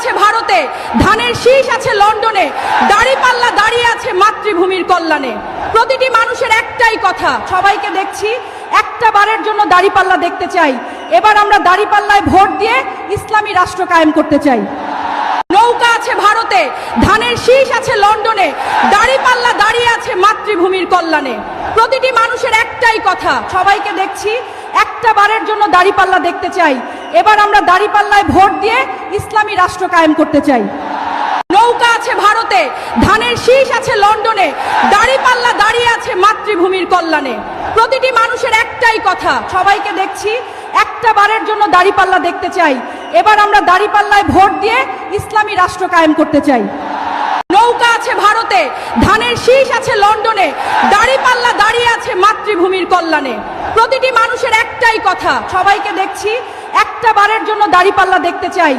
আছে ভারতে, ধানের শীষ আছে লন্ডনে দাড়িপাল্লা দাঁড়িয়ে আছে মাতৃভূমির কল্যাণে। প্রতিটি মানুষের একটাই কথা, সবাইকে দেখছি, একটা বারের জন্য দাড়িপাল্লা দেখতে চাই। এবার আমরা দাড়িপাল্লায় ভোট দিয়ে ইসলামী রাষ্ট্র কায়েম করতে চাই। নৌকা আছে ভারতে, ধানের শীষ আছে লন্ডনে দাড়িপাল্লা দাঁড়িয়ে আছে মাতৃভূমির কল্যাণে। প্রতিটি মানুষের একটাই কথা, সবাইকে দেখছি একটা বারের জন্য দাড়িপাল্লা দেখতে চাই। এবার আমরা দাড়িপাল্লায় ভোট দিয়ে ইসলামী রাষ্ট্র কায়েম করতে চাই। নৌকা আছে ভারতে, ধানের শীষ আছে লন্ডনে দাড়িপাল্লা দাঁড়িয়ে আছে মাতৃভূমির কল্যাণে। প্রতিটি মানুষের একটাই কথা, সবাইকে দেখছি, একটা বারের জন্য দাড়িপাল্লা দেখতে চাই। এবার আমরা দাড়িপাল্লায় ভোট দিয়ে ইসলামী রাষ্ট্র কায়েম করতে চাই। নৌকা আছে ভারতে, ধানের শীষ আছে লন্ডনে মাতৃভূমির কল্যাণে। প্রতিটি মানুষের একটাই কথা সবাইকে দেখছি একটা বারের জন্য দাড়িপাল্লা দেখতে চাই।